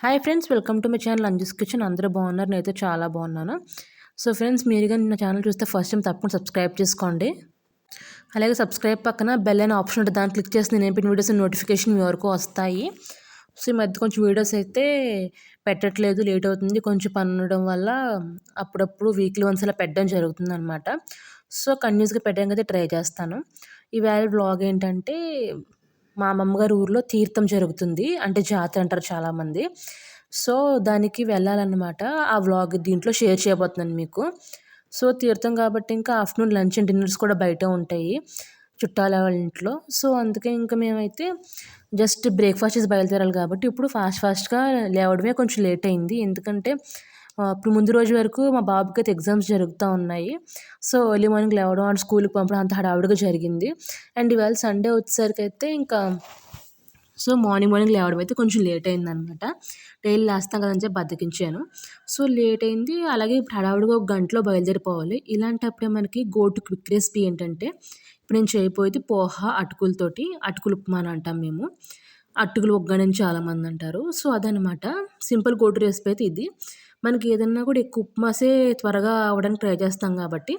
Hi friends welcome to my channel Anju's kitchen అందరూ బాగున్నారు నేనైతే చాలా బాగున్నాను. సో ఫ్రెండ్స్ మీరు కానీ నా ఛానల్ చూస్తే ఫస్ట్ టైం తప్పకుండా సబ్స్క్రైబ్ చేసుకోండి. అలాగే సబ్స్క్రైబ్ పక్కన బెల్ అనే ఆప్షన్ ఉంటుంది దాన్ని క్లిక్ చేస్తే నేను పెట్టిన వీడియోస్ నోటిఫికేషన్ మీ వరకు వస్తాయి. సో ఈ మధ్య కొంచెం వీడియోస్ అయితే పెట్టట్లేదు లేట్ అవుతుంది. కొంచెం పని ఉండడం వల్ల అప్పుడప్పుడు వీక్లీ వన్స్ అలా పెట్టడం జరుగుతుంది అనమాట సో కంటిన్యూస్గా పెట్టడానికి అయితే ట్రై చేస్తాను. ఈ ఈవేళ బ్లాగ్ ఏంటంటే మా అమ్మమ్మగారి ఊర్లో తీర్థం జరుగుతుంది. అంటే జాతర అంటారు చాలామంది. సో దానికి వెళ్ళాలన్నమాట. ఆ వ్లాగ్ దీంట్లో షేర్ చేయబోతున్నాను మీకు. సో తీర్థం కాబట్టి ఇంకా ఆఫ్టర్నూన్ లంచ్ అండ్ డిన్నర్స్ కూడా బయట ఉంటాయి. చుట్టాల వాళ్ళ ఇంట్లో. సో అందుకే ఇంకా మేమైతే జస్ట్ బ్రేక్ఫాస్ట్ చేసి బయలుదేరాలి కాబట్టి ఇప్పుడు ఫాస్ట్ ఫాస్ట్గా లేవడమే కొంచెం లేట్ అయింది. ఎందుకంటే ఇప్పుడు ముందు రోజు వరకు మా బాబుకి అయితే ఎగ్జామ్స్ జరుగుతూ ఉన్నాయి. సో ఎర్లీ మార్నింగ్ లేవడం అండ్ స్కూల్కి పంపడం అంత హడావుడిగా జరిగింది. అండ్ ఇవాళ సండే వచ్చేసరికి అయితే ఇంకా సో మార్నింగ్ మార్నింగ్ లేవడం అయితే కొంచెం లేట్ అయింది అనమాట డైలీ లేస్తాం కదని చెప్పి బద్దకించాను సో లేట్ అయింది. అలాగే ఇప్పుడు హడావుడిగా ఒక గంటలో బయలుదేరిపోవాలి. ఇలాంటప్పుడే మనకి గోటు క్విక్ రెసిపీ ఏంటంటే ఇప్పుడు నేను చేయబోయేది పోహ అటుకులతోటి అటుకులు ఉప్మా అని అంటాం మేము. అటుకులు ఒగ్గనని చాలామంది అంటారు. సో అదనమాట. సింపుల్ గోటు రెసిపీ అయితే ఇది. మనకి ఏదన్నా కూడా ఎక్కువ ఉప్మాసే త్వరగా అవ్వడానికి ట్రై చేస్తాం కాబట్టి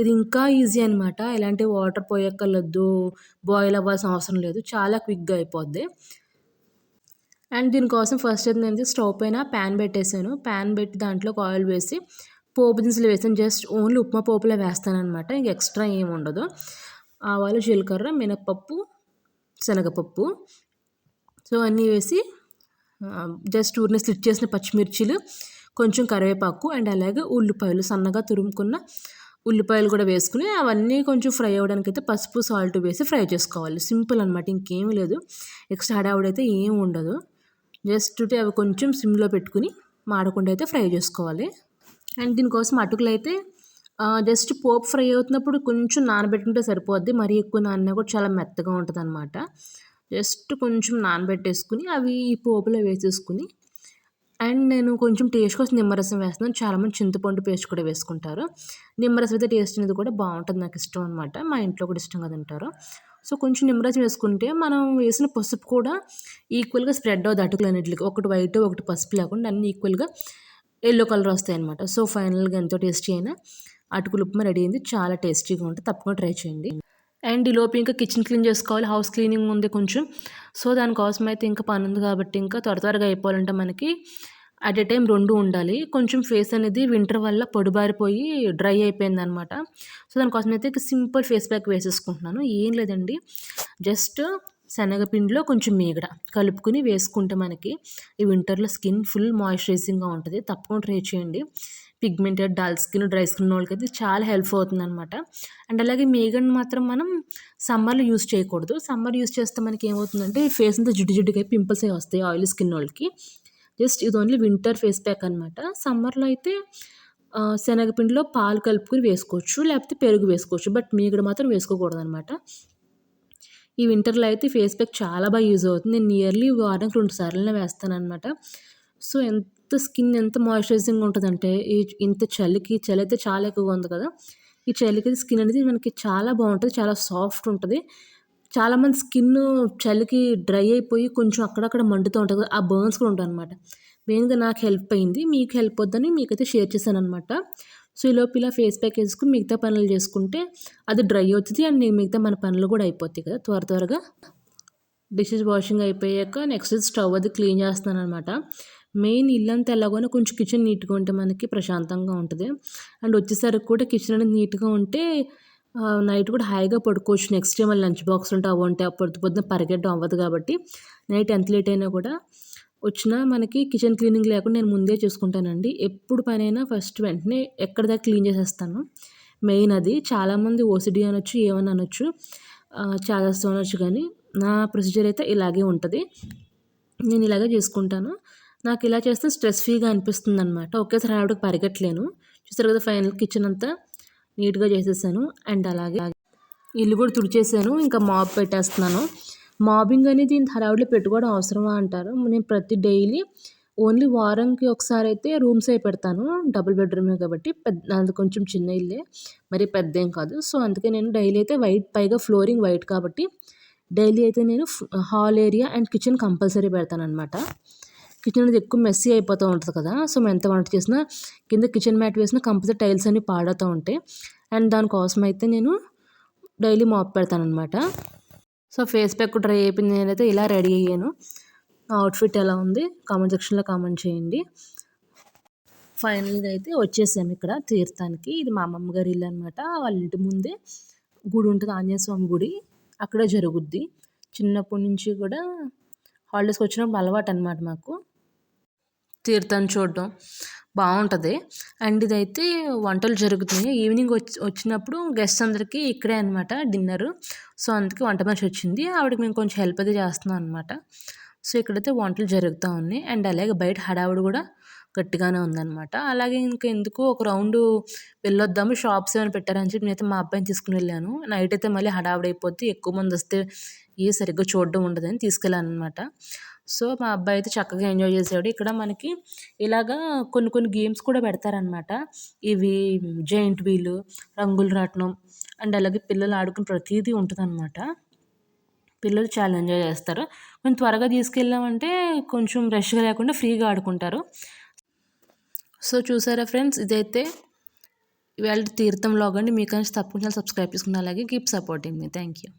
ఇది ఇంకా ఈజీ అనమాట ఎలాంటి వాటర్ పోయక్కర్లేదు బాయిల్ అవ్వాల్సిన అవసరం లేదు చాలా క్విక్గా అయిపోద్ది. అండ్ దీనికోసం ఫస్ట్ అయితే నేను స్టవ్ పైన ప్యాన్ పెట్టేశాను. ప్యాన్ పెట్టి దాంట్లో ఆయిల్ వేసి పోపు దినుసులు వేసాను. జస్ట్ ఓన్లీ ఉప్మా పోపులో వేస్తాను అనమాట ఇంక ఎక్స్ట్రా ఏమి ఉండదు. ఆవాలు జీలకర్ర మినప్పప్పు శనగపప్పు. సో అన్నీ వేసి జస్ట్ ఊరిని స్లిట్ చేసిన పచ్చిమిర్చిలు. కొంచెం కరివేపాకు అండ్ అలాగే ఉల్లిపాయలు సన్నగా తురుముకున్న ఉల్లిపాయలు కూడా వేసుకుని అవన్నీ కొంచెం ఫ్రై అవ్వడానికి అయితే పసుపు సాల్ట్ వేసి ఫ్రై చేసుకోవాలి. సింపుల్ అనమాట ఇంకేమీ లేదు. ఎక్స్ట్రా హడావుడైతే ఏం ఉండదు. జస్ట్ అవి కొంచెం సిమ్లో పెట్టుకుని మాడకుండా అయితే ఫ్రై చేసుకోవాలి. అండ్ దీనికోసం అటుకులు అయితే జస్ట్ పోపు ఫ్రై అవుతున్నప్పుడు కొంచెం నానబెట్టుకుంటే సరిపోద్ది. మరీ ఎక్కువ నాన్న కూడా చాలా మెత్తగా ఉంటుంది అనమాట జస్ట్ కొంచెం నానబెట్టేసుకుని అవి ఈ పోపులో వేసేసుకుని అండ్ నేను కొంచెం టేస్ట్ కోసం నిమ్మరసం వేస్తున్నాను. చాలామంది చింతపండు పేస్ట్ కూడా వేసుకుంటారు. నిమ్మరసం అయితే టేస్ట్ అనేది కూడా బాగుంటుంది. నాకు ఇష్టం అనమాట మా ఇంట్లో కూడా ఇష్టంగా తింటారు. సో కొంచెం నిమ్మరసం వేసుకుంటే మనం వేసిన పసుపు కూడా ఈక్వల్గా స్ప్రెడ్ అవుతుంది అటుకులు అన్నింటికి. ఒకటి వైట్ ఒకటి పసుపు లేకుండా అన్ని ఈక్వల్గా ఎల్లో కలర్ వస్తాయి అనమాట సో ఫైనల్గా ఎంతో టేస్టీ అయినా అటుకులు ఉప్మా రెడీ అయింది. చాలా టేస్టీగా ఉంటుంది. తప్పకుండా ట్రై చేయండి. అండ్ ఈ లోపు ఇంకా కిచెన్ క్లీన్ చేసుకోవాలి హౌస్ క్లీనింగ్ ఉంది కొంచెం. సో దానికోసం అయితే ఇంకా పని ఉంది కాబట్టి ఇంకా త్వర త్వరగా అయిపోవాలంటే మనకి. అట్ ఎ టైం రెండు ఉండాలి. కొంచెం ఫేస్ అనేది వింటర్ వల్ల పొడిబారిపోయి డ్రై అయిపోయింది అనమాట సో దానికోసం అయితే సింపుల్ ఫేస్ ప్యాక్ వేసేసుకుంటున్నాను. ఏం లేదండి. జస్ట్ శనగపిండిలో కొంచెం మీగడ కలుపుకుని వేసుకుంటే మనకి ఈ వింటర్లో స్కిన్ ఫుల్ మాయిశ్చరైజింగ్గా ఉంటుంది. తప్పకుండా ట్రై చేయండి. Pigmented dull skin dry skin వాళ్ళకి అయితే చాలా హెల్ప్ అవుతుంది అనమాట అండ్ అలాగే మీగడని మాత్రం మనం సమ్మర్లో యూస్ చేయకూడదు. సమ్మర్ యూస్ చేస్తే మనకి ఏమవుతుందంటే ఫేస్ అంతా జిడ్డు జిడ్డుగా పింపుల్స్ అయి వస్తాయి ఆయిల్ స్కిన్ వాళ్ళకి. జస్ట్ ఇది ఓన్లీ వింటర్ ఫేస్ ప్యాక్ అనమాట సమ్మర్లో అయితే శనగపిండిలో పాలు కలుపుకుని వేసుకోవచ్చు లేకపోతే పెరుగు వేసుకోవచ్చు. బట్ మీగడ మాత్రం వేసుకోకూడదు అనమాట ఈ వింటర్లో అయితే ఫేస్ ప్యాక్ చాలా బాగా యూజ్ అవుతుంది. నేను నియర్లీ వారానికి రెండు సార్లు వేస్తాను అనమాట సో ఎంత స్కిన్ ఎంత మాయిశ్చరైజింగ్ ఉంటుందంటే ఈ ఇంత చలికి చలి అయితే చాలా ఎక్కువగా ఉంది కదా. ఈ చలికి స్కిన్ అనేది మనకి చాలా బాగుంటుంది చాలా సాఫ్ట్ ఉంటుంది. చాలామంది స్కిన్ చలికి డ్రై అయిపోయి కొంచెం అక్కడక్కడ మండుతూ ఉంటుంది ఆ బర్న్స్ కూడా ఉంటాయి అనమాట మెయిన్గా నాకు హెల్ప్ అయింది. మీకు హెల్ప్ వద్దని మీకైతే షేర్ చేశాను అనమాట సో ఈలోపు ఇలా ఫేస్ ప్యాక్ వేసుకుని మిగతా పనులు చేసుకుంటే అది డ్రై అవుతుంది అండ్ మిగతా మన పనులు కూడా అయిపోతాయి కదా. త్వర త్వరగా డిషెస్ వాషింగ్ అయిపోయాక నెక్స్ట్ స్టవ్ అది క్లీన్ చేస్తున్నాను అనమాట మెయిన్ ఇల్లంతా ఎలాగోనే కొంచెం కిచెన్ నీట్గా ఉంటే మనకి ప్రశాంతంగా ఉంటుంది. అండ్ వచ్చేసరికి కూడా కిచెన్ అనేది నీట్గా ఉంటే నైట్ కూడా హాయిగా పడుకోవచ్చు. నెక్స్ట్ డే మళ్ళీ లంచ్ బాక్స్ ఉంటే అవి ఉంటే పొద్దు పొద్దున పరిగెట్టడం అవ్వదు కాబట్టి. నైట్ ఎంత లేట్ అయినా కూడా వచ్చినా మనకి కిచెన్ క్లీనింగ్ లేకుండా నేను ముందే చూసుకుంటానండి. ఎప్పుడు పనైనా ఫస్ట్ వెంటనే ఎక్కడ దాకా క్లీన్ చేసేస్తాను. మెయిన్ అది చాలామంది ఓసిడి అనొచ్చు ఏమని అనొచ్చు చాలా అనొచ్చు కానీ నా ప్రొసీజర్ అయితే ఇలాగే ఉంటుంది. నేను ఇలాగే చేసుకుంటాను. నాకు ఇలా చేస్తే స్ట్రెస్ ఫ్రీగా అనిపిస్తుంది అనమాట ఒకేసారి ఆవిడకి పరిగెట్టలేను. చూసారు కదా ఫైనల్ కిచెన్ అంతా నీట్గా చేసేసాను. అండ్ అలాగే ఇల్లు కూడా తుడిచేసాను. ఇంకా మాప్ పెట్టేస్తున్నాను. మాబింగ్ అనేది ఇంత హడావుడిలో పెట్టుకోవడం అవసరమా అంటారు. నేను ప్రతి డైలీ ఓన్లీ వారంకి ఒకసారి అయితే రూమ్స్ అయి పెడతాను. డబుల్ బెడ్రూమే కాబట్టి పెద్ద అది కొంచెం చిన్న ఇల్లే మరి పెద్ద ఏం కాదు. సో అందుకే నేను డైలీ అయితే వైట్ పైగా ఫ్లోరింగ్ వైట్ కాబట్టి డైలీ అయితే నేను hall area and kitchen compulsory పెడతాను అనమాట కిచెన్ అనేది ఎక్కువ మెస్సీ అయిపోతూ ఉంటుంది కదా. సో మేము ఎంత వంట చేసినా కింద కిచెన్ మ్యాట్ వేసినా కంపల్సరీ టైల్స్ అన్నీ పాడుతూ ఉంటాయి. అండ్ దానికోసం అయితే నేను డైలీ మాప్ పెడతాను అనమాట సో ఫేస్ ప్యాక్ డ్రై అయిపోయింది. నేనైతే ఇలా రెడీ అయ్యాను. అవుట్ఫిట్ ఎలా ఉంది? కామెంట్ సెక్షన్లో కామెంట్ చేయండి. ఫైనల్గా అయితే వచ్చేసాము ఇక్కడ తీర్థానికి. ఇది మా అమ్మమ్మ గారి ఇల్లు అనమాట వాళ్ళ ఇంటి ముందే గుడి ఉంటుంది. ఆంజనేయ స్వామి గుడి. అక్కడే జరుగుద్ది. చిన్నప్పటి నుంచి కూడా హాలిడేస్కి వచ్చినప్పుడు అలవాటు అనమాట మాకు. తీర్థాన్ని చూడడం. బాగుంటుంది. అండ్ ఇదైతే వంటలు జరుగుతున్నాయి. ఈవినింగ్ వచ్చి వచ్చినప్పుడు గెస్ట్ అందరికీ ఇక్కడే అనమాట డిన్నర్. సో అందుకే వంట మనిషి వచ్చింది. ఆవిడకి మేము కొంచెం హెల్ప్ అయితే చేస్తున్నాం అనమాట సో ఇక్కడైతే వంటలు జరుగుతూ ఉన్నాయి. అండ్ అలాగే బయట హడావుడు కూడా గట్టిగానే ఉందన్నమాట. అలాగే ఇంకా ఎందుకు ఒక రౌండ్ వెళ్ళొద్దాము షాప్స్ ఏమైనా పెట్టారని చెప్పి నేనైతే మా అబ్బాయిని తీసుకుని వెళ్ళాను. నైట్ అయితే మళ్ళీ హడావుడి అయిపోద్ది. ఎక్కువ మంది వస్తే ఏ సరిగ్గా చూడడం ఉండదని తీసుకెళ్ళాను అనమాట సో మా అబ్బాయి అయితే చక్కగా ఎంజాయ్ చేసాడు ఇక్కడ మనకి ఇలాగా కొన్ని కొన్ని గేమ్స్ కూడా పెడతారనమాట ఇవి జైంట్ వీలు రంగుల రాట్నం అండ్ అలాగే పిల్లలు ఆడుకుని ప్రతిదీ ఉంటుందన్నమాట. పిల్లలు చాలా ఎంజాయ్ చేస్తారు. కొంచెం త్వరగా తీసుకెళ్ళామంటే కొంచెం రష్గా లేకుండా ఫ్రీగా ఆడుకుంటారు. సో చూసారా ఫ్రెండ్స్? ఇదైతే ఇవాళ తీర్థం కానీ మీకు తప్పకుండా సబ్స్క్రైబ్ చేసుకున్న అలాగే keep supporting me. Thank you.